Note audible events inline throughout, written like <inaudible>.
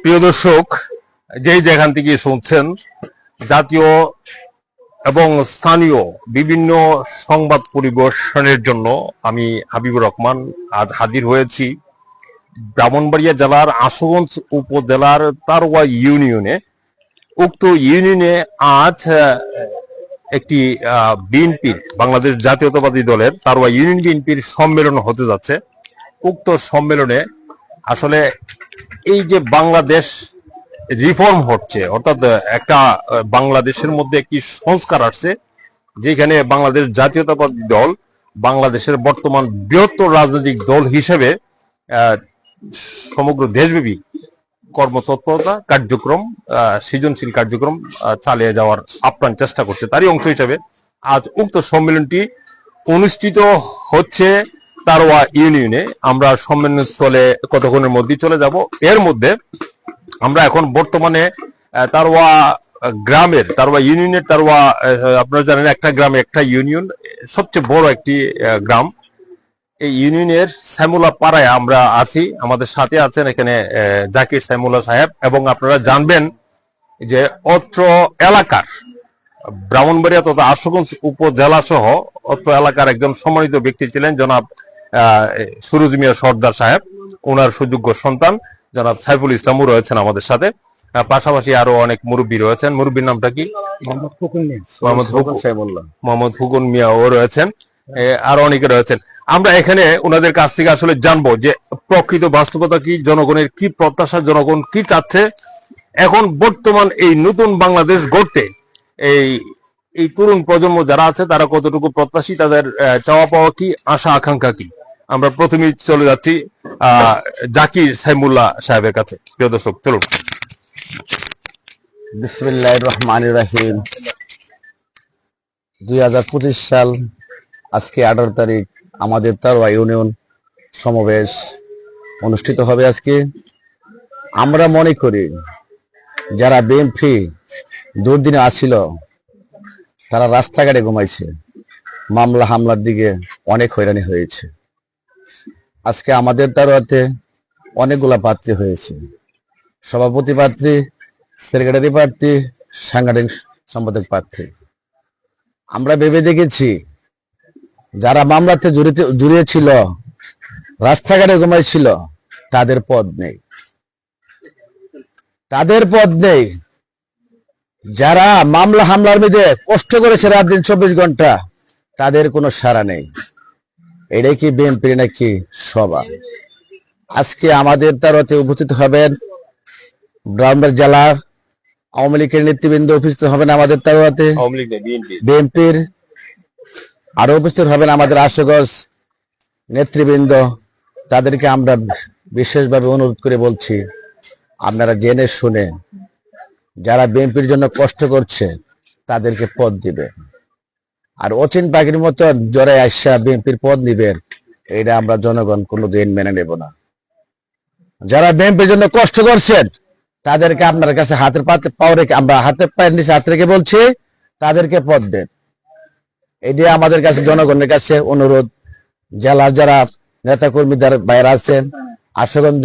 প্রিয় দর্শক, যেই যেখান থেকে শুনছেন, জাতীয় এবং স্থানীয় বিভিন্ন সংবাদ পরিবেশনের জন্য আমি হাবিবুর রহমান আজ হাজির হয়েছি। ব্রাহ্মণবাড়িয়া জেলার আশুগঞ্জ উপজেলার তারওয়া ইউনিয়নে। উক্ত ইউনিয়নে আজ একটি বিএনপির বাংলাদেশ জাতীয়তাবাদী দলের তারওয়া ইউনিয়ন বিএনপির সম্মেলন হতে যাচ্ছে। উক্ত সম্মেলনে আসলে এই যে বাংলাদেশ রিফর্ম হচ্ছে, অর্থাৎ একটা বাংলাদেশের মধ্যে একটি সংস্কার আসছে, যেখানে বাংলাদেশ জাতীয়তাবাদী দল বাংলাদেশের বর্তমান বৃহত্তর রাজনৈতিক দল হিসেবে সমগ্র দেশব্যাপী কর্মতৎপরতা, কার্যক্রম সৃজনশীল কার্যক্রম চালিয়ে যাওয়ার আপ্রাণ চেষ্টা করছে। তারই অংশ হিসেবে আজ উক্ত সম্মেলনটি অনুষ্ঠিত হচ্ছে তারওয়া ইউনিয়নে আমরা সম্মেলন স্থলে কতক্ষণের মধ্যেই চলে যাব? এর মধ্যে আমরা এখন বর্তমানে তারওয়া গ্রামের, তারওয়া ইউনিয়নের তারওয়া আপনারা জানেন একটা গ্রামে, একটা ইউনিয়ন, সবচেয়ে বড় একটি গ্রাম। এই ইউনিয়নের শ্যামুলা পাড়ায় আমরা আছি, আমাদের সাথে আছেন এখানে জাকির শ্যামুলা সাহেব এবং আপনারা জানবেন যে অত্র এলাকার ব্রাহ্মণবাড়িয়া তথা আশুগঞ্জ উপজেলা সহ অত্র এলাকার একজন সম্মানিত ব্যক্তি ছিলেন জনাব সুরজ মিয়া সর্দার সাহেব ওনার সুযোগ্য সন্তান জনাব সাইফুল ইসলামও রয়েছেন আমাদের সাথে। পাশাপাশি আরও অনেক মুরব্বী রয়েছেন। মুরব্বীর নামটা কি? মোহাম্মদ ফুকুন মোহাম্মদ ফুকুন মিয়াও রয়েছেন। আরও অনেকে রয়েছেন। আমরা এখানে ওনাদের কাছ থেকে আসলে জানব যে প্রকৃত বাস্তবতা কি জনগণের কি প্রত্যাশা জনগণ কি চাচ্ছে? এখন বর্তমান এই নতুন বাংলাদেশ গড়তে এই এই তরুণ প্রজন্ম যারা আছে তারা কতটুকু প্রত্যাশী তাদের আহ, চাওয়া পাওয়া কি আশা আকাঙ্ক্ষা কি? আমরা প্রথমেই চলে যাচ্ছি জাকির সাইমুল্লাহ সাহেবের কাছে। প্রিয় দর্শক, চলুন। বিসমিল্লাহ রহমান রাহিম। দুই হাজার পঁচিশ সাল, আজকে আঠারো তারিখ, আমাদের তারওয়া ইউনিয়ন সমাবেশ অনুষ্ঠিত হবে আজকে। আমরা মনে করি, যারা বিএমপি দুর্দিনে আসছিল, তারা রাস্তাঘাটে ঘুমাইছে। মামলা হামলার দিকে অনেক হয়রানি হয়েছে। আজকে আমাদের তারওয়াতে অনেকগুলা প্রার্থী হয়েছে। সভাপতি প্রার্থী সেক্রেটারি প্রার্থী সাংগঠনিক সম্পাদক প্রার্থী আমরা ভেবে দেখেছি, যারা মামলাতে জড়িত, জড়িয়েছিল, রাস্তাঘাটে ঘুমাইছিল, তাদের পদ নেই। তাদের পদ নেই। যারা মামলা হামলার মধ্যে কষ্ট করেছে রাত দিন চব্বিশ ঘণ্টা, তাদের কোনো সাড়া নেই। এটাই কি বিএনপি নাকি সভা আজকে আমাদের তারতে উপস্থিত হবেন ব্রাহ্মণবাড়ি জেলার আওয়ামী লীগের নেতৃবৃন্দ উপস্থিত হবেন আমাদের বিএনপি। বিএনপির আরও উপস্থিত হবেন আমাদের আশুগঞ্জ নেতৃবৃন্দ। তাদেরকে আমরা বিশেষভাবে অনুরোধ করে বলছি আপনারা জেনে শুনে যারা বিএনপির জন্য কষ্ট করছে তাদেরকে পদ দিবে আর অচিন পাখির মতো জরে আসা বিএনপির পদ নিবেন এটা আমরা জনগণ কোনোদিন মেনে নেব না। যারা বিএনপির জন্য কষ্ট করছেন, তাদেরকে আপনার কাছে হাতের পাতে পাও রেখে, আমরা হাতের পায়ের নিচে হাত রেখে বলছি, তাদেরকে পদ দেন। এটি আমাদের কাছে, জনগণের কাছে অনুরোধ। জেলার যারা নেতা কর্মী যারা বাইরে আছেন, আশুগঞ্জ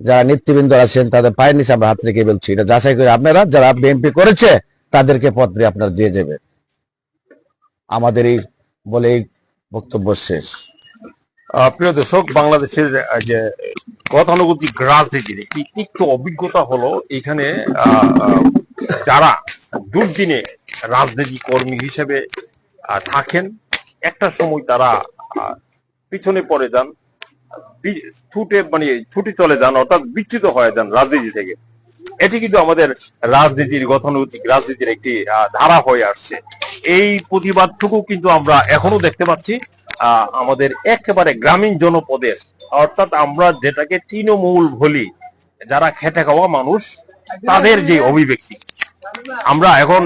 যারা নেতৃবৃন্দ আছেন, তাদের পায়ের নিচে আমরা হাত রেখে বলছি। এটা যাচাই করে আপনারা, যারা বিএনপি করেছে, তাদেরকে পদ দিয়ে আপনারা দিয়ে যাবেন। আমাদের এই বলে বক্তব্য শেষ। প্রিয় দর্শক, বাংলাদেশের যে গতানুগতিক রাজনীতির একটি তিক্ত অভিজ্ঞতা হলো এখানে যারা দুর্দিনে রাজনীতি কর্মী হিসেবে থাকেন, একটা সময় তারা পিছনে পড়ে যান ছুটে মানে ছুটে চলে যান, অর্থাৎ বিচ্ছিত হয়ে যান রাজনীতি থেকে। এটি কিন্তু আমাদের রাজনীতির, গতানুগতিক রাজনীতির একটি ধারা হয়ে আসছে। এই প্রতিবাদটুকু কিন্তু আমরা এখনও দেখতে পাচ্ছি আমাদের একেবারে গ্রামীণ জনপদের। অর্থাৎ আমরা যেটাকে তৃণমূল বলি, যারা খেটে খাওয়া মানুষ, তাদের যে অভিব্যক্তি। আমরা এখন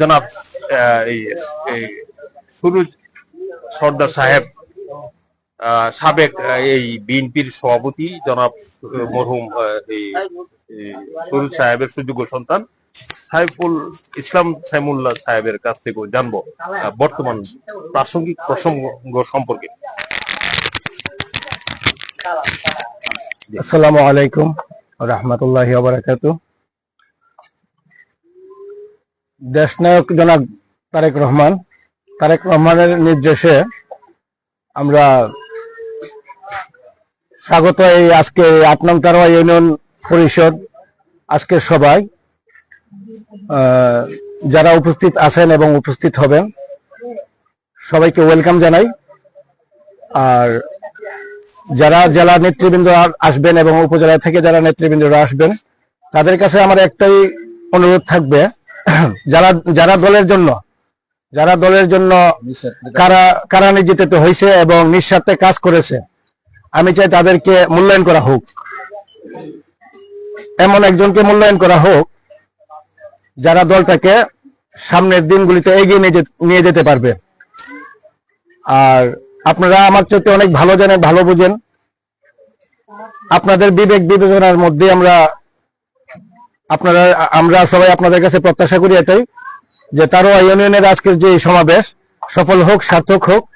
জনাব সুরুজ সর্দার সাহেব সাবেক এই বিএনপির সভাপতি জনাব মরহুম সুরুজ সাহেবের সুযোগ্য সন্তান। সাইফুল ইসলাম সাইমুল্লাহ সাহেবের কাছ থেকে জানব বর্তমান প্রাসঙ্গিক প্রসঙ্গ সম্পর্কে। আসসালামু আলাইকুম রহমতুল্লাহ বারাকাতু দেশনায়ক জনাব তারেক রহমান, তারেক রহমানের নির্দেশে আমরা স্বাগত এই আজকে আট নং তারোয়া ইউনিয়ন পরিষদ, আজকের সবাই যারা উপস্থিত আছেন এবং উপস্থিত হবেন, সবাইকে ওয়েলকাম জানাই। আর যারা জেলা নেতৃবৃন্দ আসবেন এবং উপজেলা থেকে যারা নেতৃবৃন্দরা আসবেন, তাদের কাছে আমার একটাই অনুরোধ থাকবে। যারা যারা দলের জন্য, যারা দলের জন্য কারা কারা নির্যাতিত হয়েছে এবং নিঃস্বার্থে কাজ করেছে, আমি চাই তাদেরকে মূল্যায়ন করা হোক। এমন একজনকে মূল্যায়ন করা হোক যারা দলটাকে সামনের দিনগুলিতে এগিয়ে নিয়ে যেতে- পারবে। আর আপনারা আমার চাইতে অনেক ভালো জানেন, ভালো বুঝেন। আপনাদের বিবেক বিবেচনার মধ্যে আমরা আপনারা, আমরা সবাই আপনাদের কাছে প্রত্যাশা করি এটাই, যে তারও ইউনিয়নের আজকের যে সমাবেশ, সফল হোক, সার্থক হোক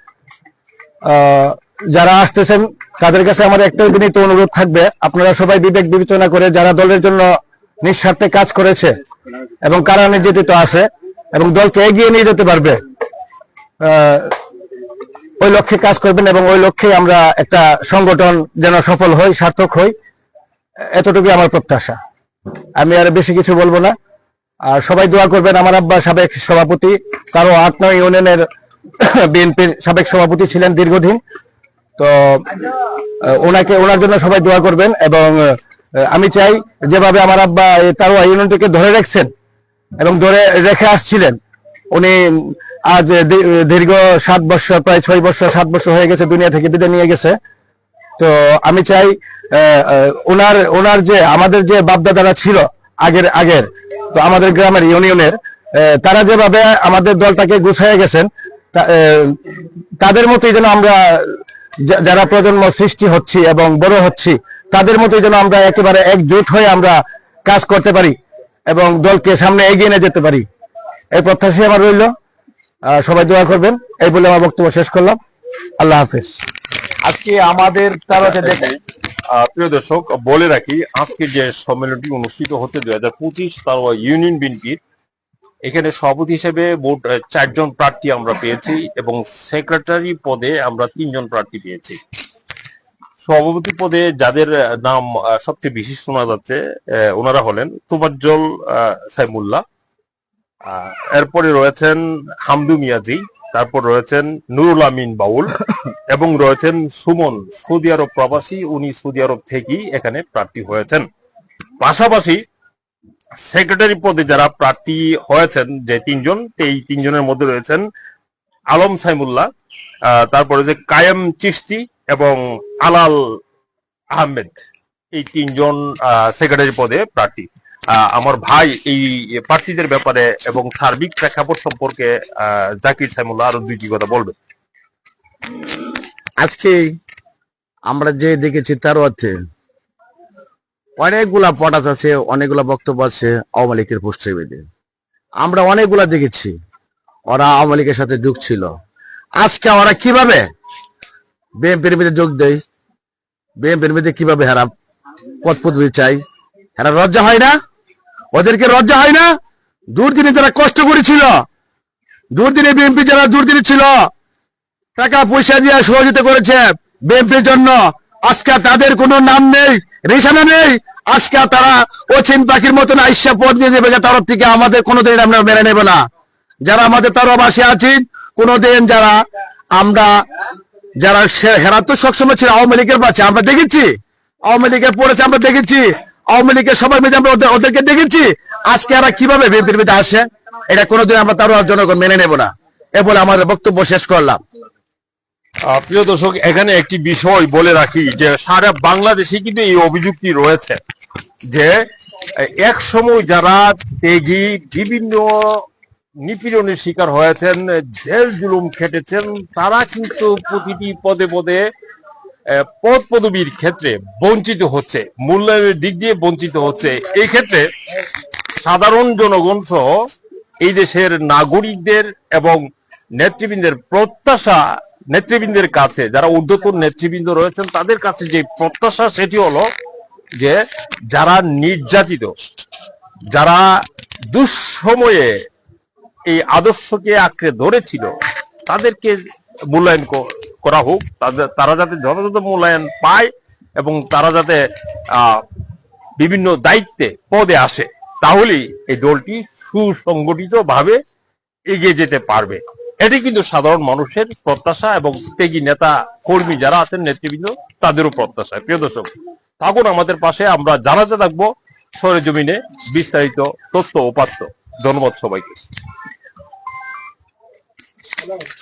যারা আসতেছেন, তাদের কাছে আমার একটাই বিনীত অনুরোধ থাকবে, আপনারা সবাই বিবেক বিবেচনা করে, যারা দলের জন্য নিঃস্বার্থে কাজ করেছে এবং কারা নির্যাতিত আছে এবং দলকে এগিয়ে নিয়ে যেতে পারবে ওই লক্ষ্যে কাজ করবেন এবং ওই লক্ষ্যে আমরা একটা সংগঠন যেন সফল হই, সার্থক হই, এতটুকুই আমার প্রত্যাশা। আমি আর বেশি কিছু বলব না। আর সবাই দোয়া করবেন, আমার আব্বা সাবেক সভাপতি, কারও আট নয় ইউনিয়নের <coughs> বিএনপির সাবেক সভাপতি ছিলেন দীর্ঘদিন। তো ওনাকে, ওনার জন্য সবাই দোয়া করবেন এবং আমি চাই যেভাবে আমার আব্বা তারোয়া ইউনিয়নটিকে ধরে রাখছেন এবং ধরে রেখে আসছিলেন। উনি আজ দীর্ঘ সাত বছর, প্রায় ছয় বছর, সাত বছর হয়ে গেছে দুনিয়া থেকে বিদায় নিয়ে গেছে। তো আমি চাই ওনার ওনার যে, আমাদের যে বাপদাদারা ছিল আগের আগের, তো আমাদের গ্রামের ইউনিয়নের তারা যেভাবে আমাদের দলটাকে গুছিয়ে গেছেন তাদের মতোই যেন আমরা যারা প্রজন্ম সৃষ্টি হচ্ছি এবং বড় হচ্ছি তাদের মতোই যেন আমরা একেবারে একজোট হয়ে আমরা কাজ করতে পারি এবং দলকে সামনে এগিয়ে নিয়ে যেতে পারি। এই প্রত্যাশাই আমার রইল। আহ, সবাই দোয়া করবেন। এই বলে আমার বক্তব্য শেষ করলাম। আল্লাহ হাফেজ। আজকে আমাদের তারাতে দেখে আহ, প্রিয় দর্শক বলে রাখি আজকে যে সম্মেলনটি অনুষ্ঠিত হতে দুই হাজার পঁচিশ তারপর ইউনিয়ন বিএনপির এখানে সভাপতি হিসেবে বোর্ড চারজন প্রার্থী আমরা পেয়েছি এবং সেক্রেটারি পদে আমরা তিনজন প্রার্থী পেয়েছি। সভাপতি পদে যাদের নাম সবচেয়ে বেশি শোনা যাচ্ছে ওনারা হলেন তোবাজ্জল সাইমুল্লাহ। এরপরে রয়েছেন হামদু মিয়াজি তারপর রয়েছেন নুরুল আমিন বাউল <laughs> এবং রয়েছেন সুমন সৌদি আরব প্রবাসী উনি সৌদি আরব থেকেই এখানে প্রার্থী হয়েছেন। পাশাপাশি সেক্রেটারি পদে যারা প্রার্থী হয়েছেন যে তিনজন এই তিনজনের মধ্যে রয়েছেন আলম সাইমুল্লাহ আহ, তারপরে যে কায়েম চিস্তি এবং আলাল আহমেদ, এই তিনজন সেক্রেটারি পদে প্রার্থী। আমার ভাই এই প্রার্থীদের ব্যাপারে এবং সার্বিক প্রেক্ষাপট সম্পর্কে জাকির সাইমুল্লাহ আরও দুইটি কথা বলবে আজকে আমরা যে দেখেছি তার অর্থে অনেকগুলা পটাস আছে অনেকগুলা বক্তব্য আছে আওয়ামী লীগের বেঁধে আমরা অনেকগুলা দেখেছি, ওরা আওয়ামী লীগের সাথে যুগ ছিল। আজকে ওরা কীভাবে বিএনপির মধ্যে যোগ দেয় বিএনপির মধ্যে কীভাবে হেরা? পদ পদবি চাই? হেরা লজ্জা হয় না? ওদেরকে লজ্জা হয় না? দুর্দিনে যারা কষ্ট করেছিল, দুর্দিনে বিএনপি যারা দুর্দিনে ছিল, টাকা পয়সা দিয়ে সহযোগিতা করেছে বিএনপির জন্য। আজকে তাদের কোনো নাম নেই রেশানা নেই। আজকে তারা অচিন পাখির মতন আইসা পদ দিয়ে দেবে যে তরফ থেকে আমাদের কোনোদিন আমরা মেনে নেব না। যারা আমাদের তরবাসী আছেন, কোনোদিন যারা আমরা যারা হেরা তো সবসময় ছিল আওয়ামী লীগের বাচ্চা, আমরা দেখেছি। আওয়ামী লীগের পড়েছে, আমরা দেখেছি। আওয়ামী লীগের সবাই মিলে আমরা ওদেরকে দেখেছি। আজকে এরা কীভাবে বিএনপির মধ্যে আসে, এটা কোনোদিন আমরা তার জনগণ মেনে নেব না। এ বলে আমার বক্তব্য শেষ করলাম। প্রিয় দর্শক, এখানে একটি বিষয় বলে রাখি যে সারা বাংলাদেশে কিন্তু এই অভিযুক্তি রয়েছে যে এক সময় যারা তেগি বিভিন্ন নিপীড়নের শিকার হয়েছেন, জেল জুলুম খেটেছেন, তারা কিন্তু প্রতিটি পদে পদে পদ পদবীর ক্ষেত্রে বঞ্চিত হচ্ছে, মূল্যায়নের দিক দিয়ে বঞ্চিত হচ্ছে। এই ক্ষেত্রে সাধারণ জনগণ সহ এই দেশের নাগরিকদের এবং নেতৃবৃন্দের প্রত্যাশা, নেতৃবৃন্দের কাছে, যারা ঊর্ধ্বতন নেতৃবৃন্দ রয়েছেন, তাদের কাছে যে প্রত্যাশা, সেটি হলো যে যারা নির্যাতিত, যারা দুঃসময়ে এই আদর্শকে আঁকড়ে ধরেছিল, তাদেরকে মূল্যায়ন করা হোক। তাদের, তারা যাতে যথাযথ মূল্যায়ন পায় এবং তারা যাতে বিভিন্ন দায়িত্বে পদে আসে, তাহলেই এই দলটি সুসংগঠিত ভাবে এগিয়ে যেতে পারবে। এটি কিন্তু সাধারণ মানুষের প্রত্যাশা এবং ত্যাগী নেতা, কর্মী যারা আছেন, নেতৃবৃন্দ, তাদেরও প্রত্যাশা। প্রিয় দর্শক, থাকুন আমাদের পাশে, আমরা জানাতে থাকব সরেজমিনে বিস্তারিত তথ্য উপাত্ত ধন্যবাদ সবাইকে। não.